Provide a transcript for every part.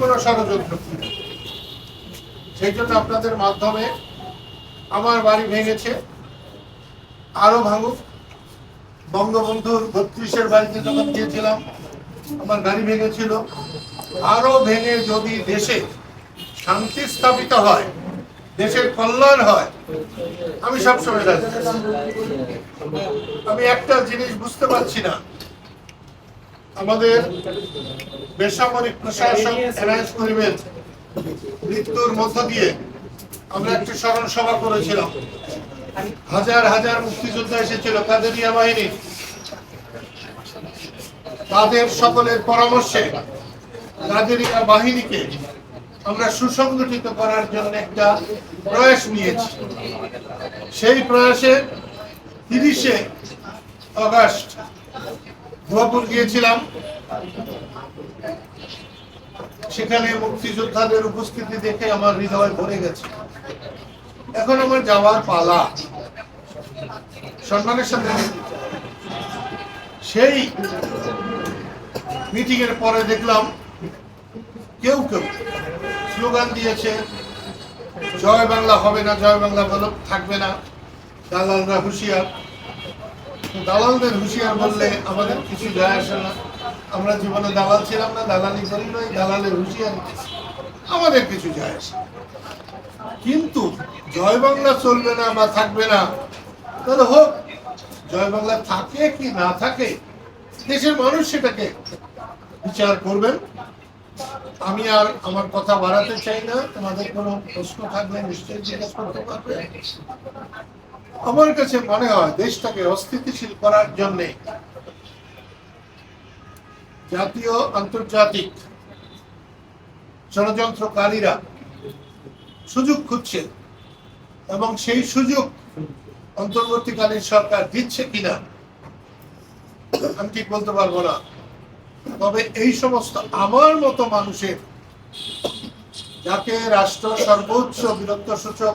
কোনো ষড়যন্ত্র সেই জন্য আপনাদের মাধ্যমে আমার বাড়ি ভেঙেছে, আরও ভাঙুক। বঙ্গবন্ধুর বত্রিশের বাড়িতে যখন গিয়েছিলাম, আমার গাড়ি ভেঙেছিল। আরও ভেঙে যদি দেশে শান্তি স্থাপিত হয়, দেশের কল্যাণ হয়, আমি সবসময় আমি একটা জিনিস বুঝতে পারছি না। আমাদের বেসামরিক প্রশাসন অ্যারেঞ্জ করিবেন। মৃত্যুর মধ্য দিয়ে আমরা একটি স্মরণ সভা করেছিলাম। হাজার হাজার মুক্তিযোদ্ধা এসেছিল কাদেরিয়া বাহিনী তাদের সকলের পরামর্শে কাদেরিয়া বাহিনীকে আমরা সুসংগঠিত করার জন্য একটা প্রয়াস নিয়েছি। সেই প্রয়াসে তিরিশে আগস্ট ধোয়াপুর গিয়েছিলাম। সেখানে মুক্তিযোদ্ধাদের উপস্থিতি দেখে আমার হৃদয় ভরে গেছে। এখন আমার যাওয়ার পালা। সম্মানের সাথে সেই মিটিং এর পরে দেখলাম কেউ কেউ স্লোগান দিয়েছে, জয় বাংলা হবে না, জয় বাংলা বলো, থাকবে না, দালালরা হুঁশিয়ার। দালালদের হুঁশিয়ার বললে আমাদের কিছু যায় আসে না। আমরা জীবনে দালাল ছিলাম না, দালালি করি নয় দালালের হুঁশিয়ার আমাদের কিছু যায় আসে কিন্তু জয় বাংলা চলবে না বা থাকবে না, তাহলে হোক, জয় বাংলা থাকে কি না থাকে, দেশের মানুষ সেটাকে বিচার করবেন। আমি আর আমার কথা বাড়াতে চাই না, তোমাদের কোনো প্রশ্ন থাকলে নিশ্চয়ই জিজ্ঞেস করতে পারবে। আমার কাছে মনে হয় দেশটাকে অস্থিতিশীল করার জন্যে জাতীয় আন্তর্জাতিক ষড়যন্ত্রকারীরা সুযোগ খুঁজছে এবং সেই সুযোগ অন্তর্বর্তীকালীন সরকার দিচ্ছে কিনা, আমি ঠিক বলতে পারব না। তবে এই সমস্ত আমার মতো মানুষের, যাকে রাষ্ট্র সর্বোচ্চ বীরত্ব সূচক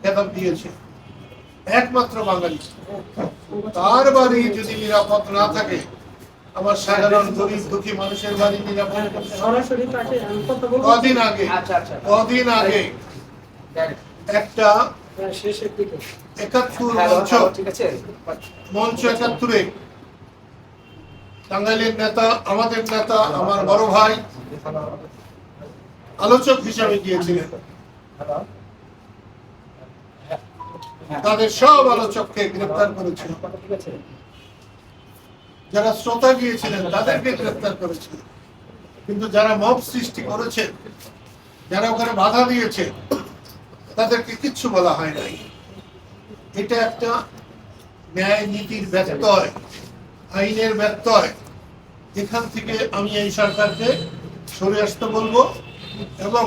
খেতাব দিয়েছে একমাত্র বাঙালি। তার বাড়ি যদি নিরাপদ না থাকে আমার সাধারণ গরিব দুঃখী মানুষের বাড়ি নিরাপদ কদিন আগে আচ্ছা আচ্ছা। কদিন আগে একটা হ্যাঁ, একাত্তর মঞ্চ মঞ্চ একাত্তরে টাঙ্গাইলের নেতা আমাদের নেতা আমার বড় ভাই আলোচক হিসাবে গিয়েছিলেন। তাদের সব আলোচককে গ্রেপ্তার করেছিল। যারা শ্রোতা গিয়েছিলেন তাদেরকে গ্রেপ্তার করেছিল। কিন্তু যারা মব সৃষ্টি করেছে, যারা ওখানে বাধা দিয়েছে, তাদেরকে কিচ্ছু বলা হয় নাই। এটা একটা ন্যায় নীতির ব্যত্যয়, আইনের ব্যত্যয়। এখান থেকে আমি এই সরকারকে সরে আসতে বলব এবং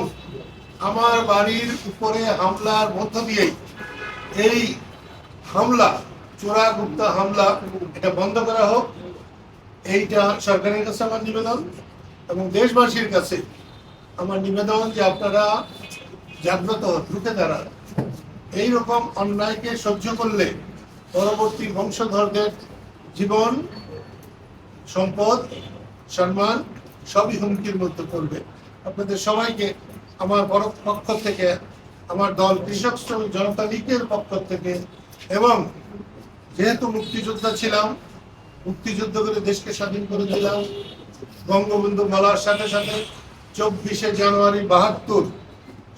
আমার বাড়ির উপরে হামলার মধ্য দিয়েই এই হামলা চোরা গুপ্তা হামলা, এটা বন্ধ করা হোক। এইটা সরকারের কাছে আমার নিবেদন এবং দেশবাসীর কাছে আমার নিবেদন যে আপনারা জাগ্রত রুখে দাঁড়ান। এইরকম অন্যায়কে সহ্য করলে পরবর্তী বংশধরদের জীবন, সম্পদ, সম্মান সবই হুমকির মধ্যে পড়বে। আপনাদের সবাইকে আমার বড় পক্ষ থেকে আমার দল কৃষক শ্রমিক জনতা লীগের পক্ষ থেকে এবং যেহেতু মুক্তিযোদ্ধা ছিলাম, মুক্তিযুদ্ধ করে দেশকে স্বাধীন করে দিলাম, বঙ্গবন্ধু বলার সাথে সাথে চব্বিশে জানুয়ারি বাহাত্তর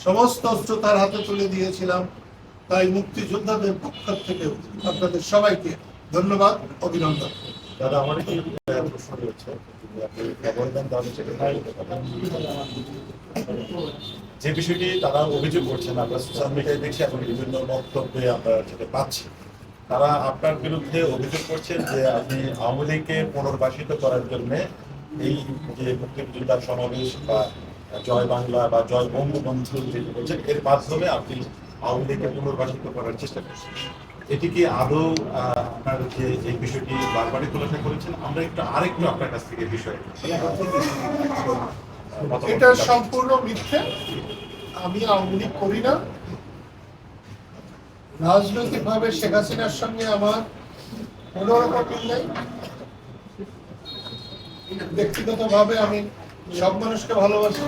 সমস্ত অস্ত্র তার হাতে তুলে দিয়েছিলাম, তাই মুক্তিযোদ্ধাদের পক্ষ থেকে আপনাদের সবাইকে ধন্যবাদ, অভিনন্দন। দাদা, আমার প্রশ্ন। যে বিষয়টি তারা অভিযোগ করছেন, আমরা সোশ্যাল মিডিয়ায় দেখছি এবং বিভিন্ন বক্তব্যে আমরা সেটা পাচ্ছি। তারা আপনার বিরুদ্ধে অভিযোগ করছেন যে আপনি আওয়ামী লীগকে পুনর্বাসিত করার জন্য এই যে মুক্তিযোদ্ধার সমাবেশ বা জয় বাংলা বা জয় বঙ্গবন্ধু যেটি বলছেন, এর মাধ্যমে আপনি আওয়ামী লীগকে পুনর্বাসিত করার চেষ্টা করছেন। এটি কি আদৌ আপনার যে এই বিষয়টি বারবারই খোলাসা করেছেন আমরা একটু আরেকটু আপনার কাছ থেকে বিষয় এটা সম্পূর্ণ মিথ্যে। আমি আওয়ামী লীগ করি না। রাজনৈতিক ভাবে শেখ হাসিনার সঙ্গে আমার কোনো রকম মিল নেই। ব্যক্তিগত ভাবে আমি সব মানুষকে ভালোবাসি।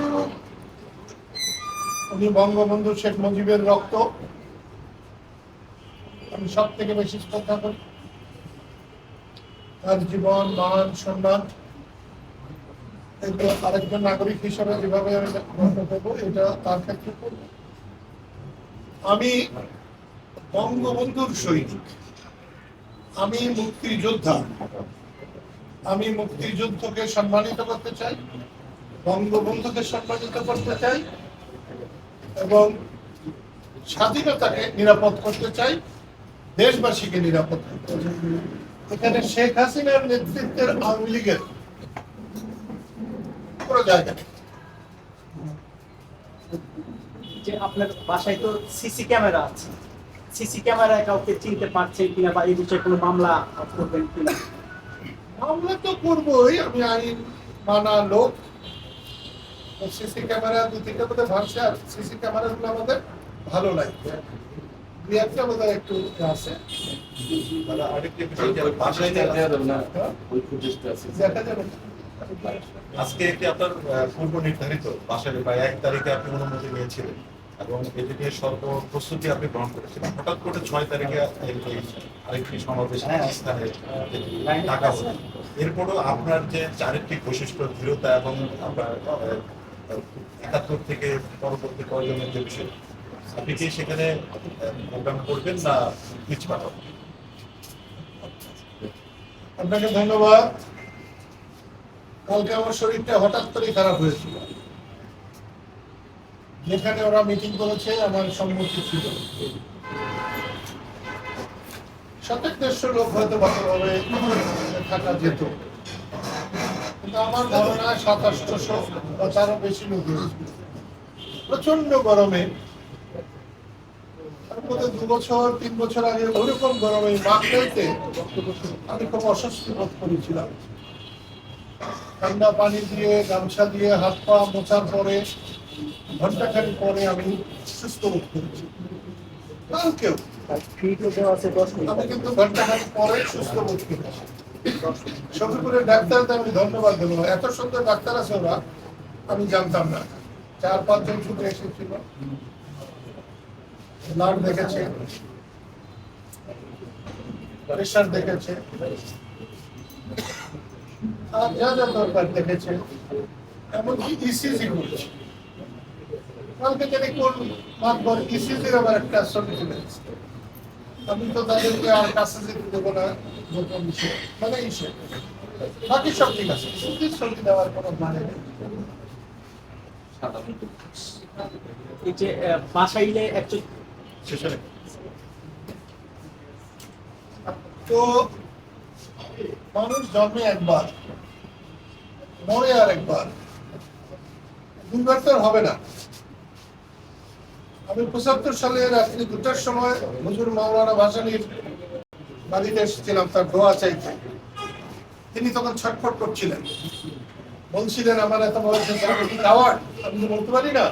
উনি বঙ্গবন্ধু শেখ মুজিবের রক্ত। আমি সব থেকে বেশি শ্রদ্ধা করি। তার জীবন, মান, সম্মান, এগুলো আরেকজন নাগরিক হিসেবে যেভাবে আমি করব, এটা তার ক্ষেত্রে আমি বঙ্গবন্ধুর সৈনিক। আমি মুক্তিযোদ্ধা। আমি মুক্তিযুদ্ধকে সম্মানিত করতে চাই, বঙ্গবন্ধুকে সম্মানিত করতে চাই এবং স্বাধীনতাকে নিরাপদ করতে চাই। দেশবাসীকে নিরাপদ এখানে শেখ হাসিনার নেতৃত্বের আওয়ামী লীগের কোনো জায়গা যে আপনার বাসায় তো সিসি ক্যামেরা আছে। সিসি ক্যামেরায় কাউকে চিনতে পারছে কিনা বা এই বিষয়ে কোনো মামলা করবেন কিনা? মামলা তো করবোই আমি আইন মানা লোক। সিসি ক্যামেরা দু তিনটা বোধ ভাবছে আর সিসি ক্যামেরা গুলো আমাদের ভালো লাগবে। একটা বোধ একটু আছে। যে হ্যাঁ? দেখা যাবে। আজকে একটি আপনার পূর্ব নির্ধারিত। বাসায় বা এক তারিখে আপনি অনুমতি নিয়েছিলেন। এবং এটি নিয়ে সর্ব প্রস্তুতি আপনি গ্রহণ করেছিলেন। হঠাৎ করে ছয় তারিখে আরেকটি সমাবেশ পাকিস্তানে ঢাকা হলো। এরপরও আপনার যে চারিত্রিক বৈশিষ্ট্য দৃঢ়তা এবং আপনার একাত্তর থেকে পরবর্তী প্রয়োজনের যে বিষয় আপনি কি সেখানে প্রোগ্রাম করবেন না পিছ পাঠাবেন আপনাকে ধন্যবাদ। কালকে আমার শরীরটা হঠাৎ করে খারাপ হয়েছিল। যেখানে ওরা মিটিং করেছে, আমার সম্মতি ছিল। লোক হয়তো ভালোভাবে থাকা যেত। কিন্তু আমার ধারণা সাতাশশো বা তারও বেশি লোক প্রচণ্ড গরমে দু বছর, তিন বছর আগে ওরকম গরমে মাখতে আমি খুব অস্বস্তি বোধ করেছিলাম। ঠান্ডা পানি দিয়ে, গামছা দিয়ে, হাত পা মোছার পরে পরে আমি সুস্থ বোধ করেছি। আমি কিন্তু পরে সুস্থ বোধ ধন্যবাদ দেবো এত সুন্দর ডাক্তার আছে ওরা, আমি জানতাম না। চার পাঁচজন ছুটে এসেছিল। ব্লাড দেখেছে। প্রেশার দেখেছে। আর যা যা দরকার দেখেছে। এমনকি ইসিজি করছে। কালকে জানি কোন মাতবর ইসিজির আবার একটা ছবি আমি তো তাদেরকে আর কাছে যেতে দেবো না বিষয় মানে ইসে বাকি সব ঠিক আছে। সুতির ছবি দেওয়ার কোনো মানে নেই। এই যে বাসাইলে একজন তো মানুষ জন্মে একবার, মরে আর একবার দুইবার তো হবে না। আমি পঁচাত্তর সালে রাত্রি দুটার সময় হুজুর মাওলানা ভাসানির বাড়িতে এসেছিলাম, তার দোয়া চাইতে। তিনি তখন ছটফট করছিলেন। বলছিলেন, আমার এত বয়স আমি বলতে পারি না।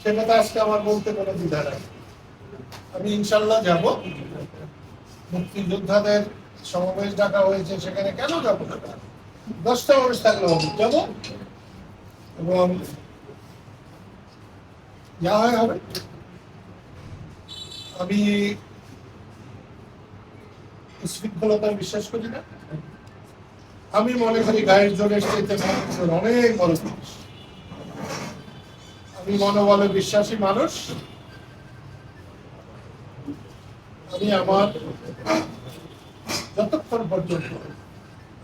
সে কথা আজকে আমার বলতে কোনো দ্বিধা নাই। আমি ইনশাল্লাহ যাব। মুক্তিযোদ্ধাদের সমাবেশ ডাকা হয়েছে, সেখানে কেন যাব দশটা যাব এবং যা হয় হবে। আমি শৃঙ্খলতায় বিশ্বাস করি না। আমি মনে করি গায়ের জোরের চাইতে অনেক বড় জিনিস। আমি মনোবলে বিশ্বাসী মানুষ। আমি আমার যতক্ষণ পর্যন্ত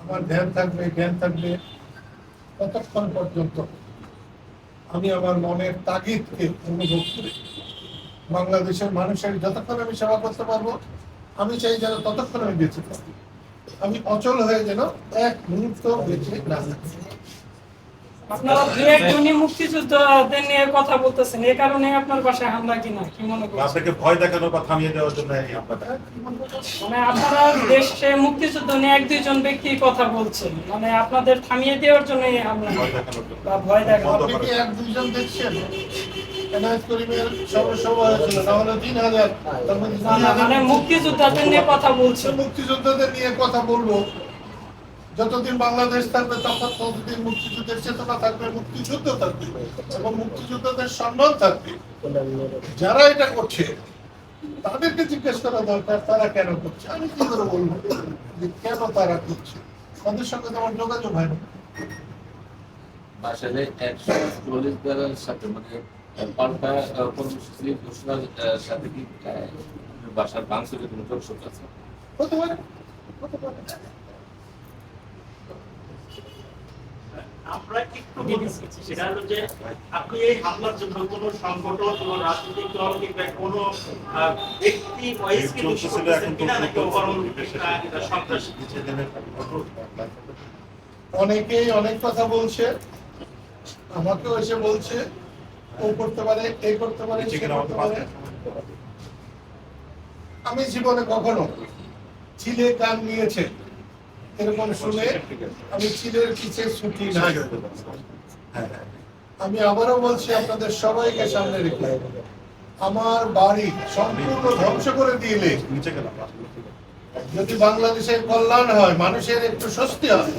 আমার ধ্যান থাকবে, জ্ঞান থাকবে, ততক্ষণ পর্যন্ত আমি আমার মনের তাগিদকে অনুভব করি। বাংলাদেশের মানুষের যতক্ষণ আমি সেবা করতে পারব, আমি চাই যেন ততক্ষণ আমি বেঁচে থাকি। আমি অচল হয়ে যেন এক মুহূর্ত বেঁচে না থাকি। আপনারা দু একজনই মুক্তিযুদ্ধদের নিয়ে কথা বলতেছেন এই কারণে আপনার বাসায় হামলা কিনা কি মনে করছেন? আপনাকে ভয় দেখানো বা থামিয়ে দেওয়ার জন্য এই আপনাদের মানে আপনারা দেশে মুক্তিযুদ্ধ নিয়ে এক দুইজন ব্যক্তি কথা বলছেন মানে আপনাদের থামিয়ে দেওয়ার জন্য এই হামলা বা ভয় আপনি এক দুইজন দেখছেন? মুক্তিযোদ্ধাদের নিয়ে কথা বলছেন। মুক্তিযোদ্ধাদের নিয়ে কথা বলব। যতদিন বাংলাদেশ থাকবে তখন ততদিন মুক্তিযুদ্ধের চেতনা থাকবে মুক্তিযুদ্ধ থাকবে এবং মুক্তিযুদ্ধদের সম্মান থাকবে। যারা এটা করছে তাদেরকে জিজ্ঞেস করা দরকার তারা কেন করছে? আমি কি করে বলব? যে কেন তারা করছে? তাদের সঙ্গে তো আমার যোগাযোগ হয় না। আসলে একশো চল্লিশ সাথে মানে পাল্টা কর্মসূচি ঘোষণার সাথে কি বাসার ভাঙচুরের কোনো যোগসূত্র আছে? হতে পারে হতে পারে। আমরা একটু সেটা হলো যে আপনি এই হামলার জন্য কোনো সংগঠন কোনো রাজনৈতিক দল কিংবা কোনো ব্যক্তি ভয়েসকে দোষী করতেছেন কিনা নাকি সন্ত্রাসী? অনেকেই অনেক কথা বলছে। আমাকেও এসে বলছে ও করতে পারে এই করতে পারে আমি জীবনে কখনো চিলে কান নিয়েছে। এরকম শুনে আমি চিলের পিছে ছুটি নাই হ্যাঁ হ্যাঁ। আমি আবারও বলছি, আপনাদের সবাইকে সামনে রেখে আমার বাড়ি সম্পূর্ণ ধ্বংস করে দিলে যদি বাংলাদেশের কল্যাণ হয়, মানুষের একটু স্বস্তি হয়,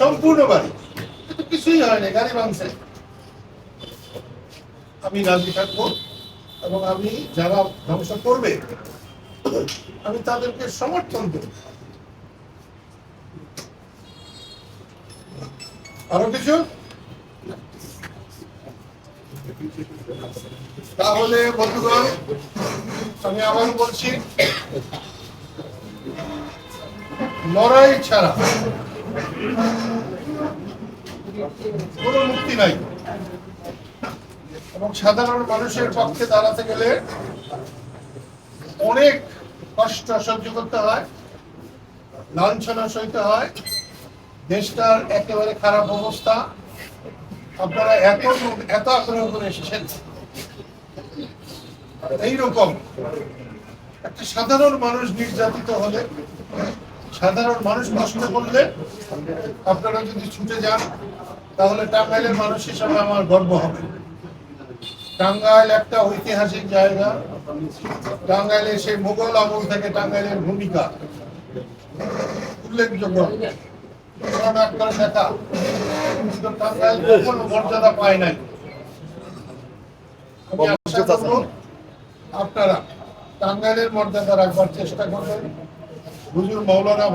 সম্পূর্ণ বাড়ি। কিছুই হয় না, গাড়ি ভাঙছে। আমি রাজি থাকব এবং আমি যারা ধ্বংস করবে, আমি তাদেরকে সমর্থন দেব আরও কিছু? তাহলে, বন্ধুগণ, আমি আবার বলছি, লড়াই ছাড়া কোনো মুক্তি নাই। এবং সাধারণ মানুষের পক্ষে দাঁড়াতে গেলে অনেক কষ্ট সহ্য করতে হয়, লাঞ্ছনা সইতে হয় দেশটার একেবারে খারাপ অবস্থা। আপনারা এত এত আগ্রহ করে এসেছেন। এইরকম। একটা সাধারণ মানুষ নির্যাতিত হলে, সাধারণ মানুষ কষ্ট করলে আপনারা যদি ছুটে যান, তাহলে টাঙ্গাইলের মানুষ হিসাবে আমার গর্ব হবে। টাঙ্গাইল একটা ঐতিহাসিক জায়গা। টাঙ্গাইলে সেই মোগল আমল থেকে টাঙ্গাইলের ভূমিকা। উল্লেখযোগ্য। করব আপনারা টাঙ্গাইলের মর্যাদা রাখবার চেষ্টা করবেন। হুজুর মৌলানা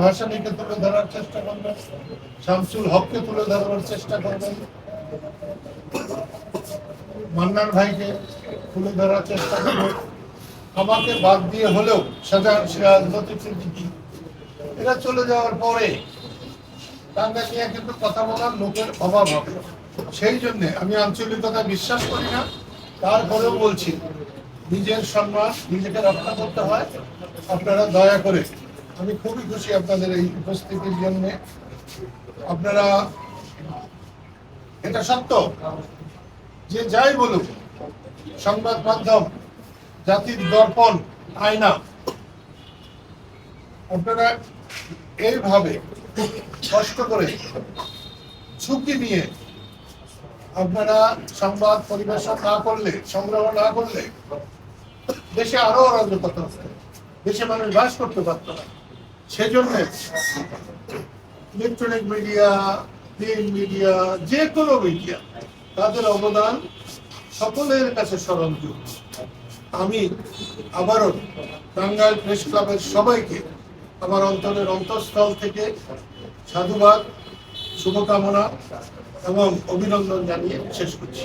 তুলে ধরার চেষ্টা করবেন। শামসুল হককে তুলে ধরবার চেষ্টা করবেন। ভাইকে তুলে ধরার চেষ্টা করবেন। আমাকে বাদ দিয়ে হলেও সাজান সিরাজ এরা চলে যাওয়ার পরে টাঙ্গাইল নিয়ে কিন্তু কথা বলার লোকের অভাব হবে। সেই জন্য আমি আঞ্চলিকতা বিশ্বাস করি না, তারপরেও বলছি, নিজের সম্মান নিজেকে রক্ষা করতে হয়, আপনারা দয়া করে। আমি খুবই খুশি আপনাদের এই উপস্থিতির জন্য। আপনারা, এটা সত্য, যে যাই বলুক, সংবাদ মাধ্যম, জাতির দর্পণ, আয়না, আপনারা এইভাবে কষ্ট করে ঝুঁকি নিয়ে আপনারা সংবাদ পরিবেশন না করলে, সংগ্রহ না করলে দেশে আরও অরাজকতা দেশে মানুষ বাস করতে পারত না। সেজন্য ইলেকট্রনিক মিডিয়া প্রিন্ট মিডিয়া যে কোনো মিডিয়া তাদের অবদান সকলের কাছে স্মরণযোগ্য আমি আবারও টাঙ্গাইল প্রেস ক্লাবের সবাইকে আমার অন্তরের অন্তঃস্থল থেকে সাধুবাদ শুভকামনা এবং অভিনন্দন জানিয়ে শেষ করছি।